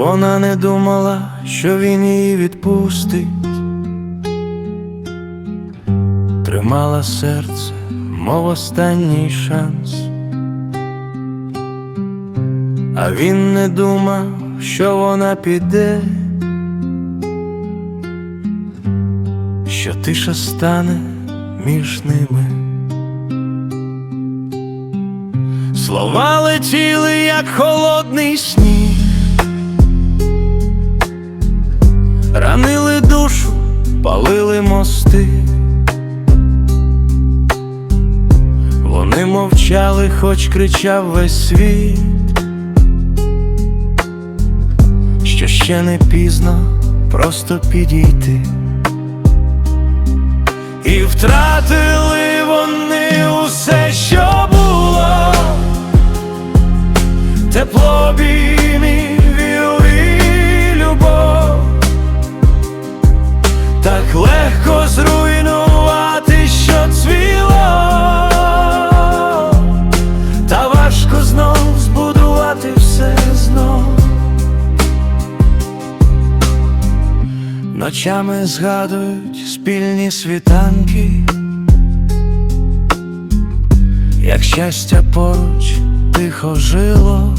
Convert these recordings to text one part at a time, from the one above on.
Вона не думала, що він її відпустить, тримала серце, мов останній шанс. А він не думав, що вона піде, що тиша стане між ними. Слова летіли, як холодний сніг, мости. Вони мовчали, хоч кричав весь світ, що ще не пізно просто підійти. І втратили вони усе, що було, тепло обіймів Ночами згадують спільні світанки, як щастя поруч тихо жило,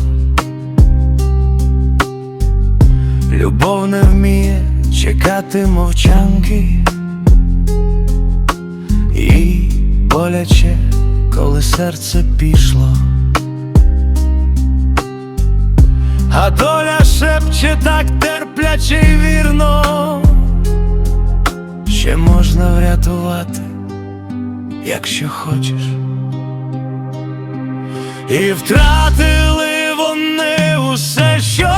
любов не вміє чекати мовчанки, і боляче, коли серце пішло. А доля шепче так терпляче й вірно, можна врятувати, якщо хочеш. І втратили вони усе, що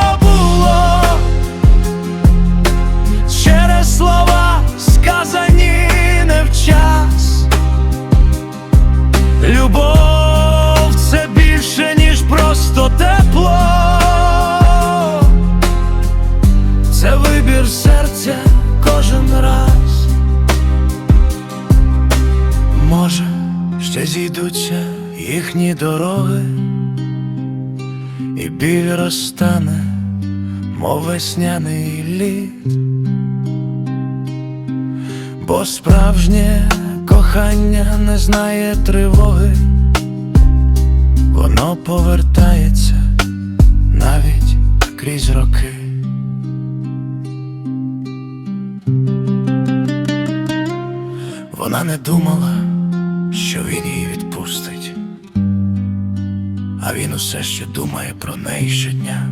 ще зійдуться їхні дороги, і біль розтане, мов весняний лід, бо справжнє кохання не знає тривоги, воно повертається навіть крізь роки. Вона не думала, що він а він усе ще думає про неї щодня.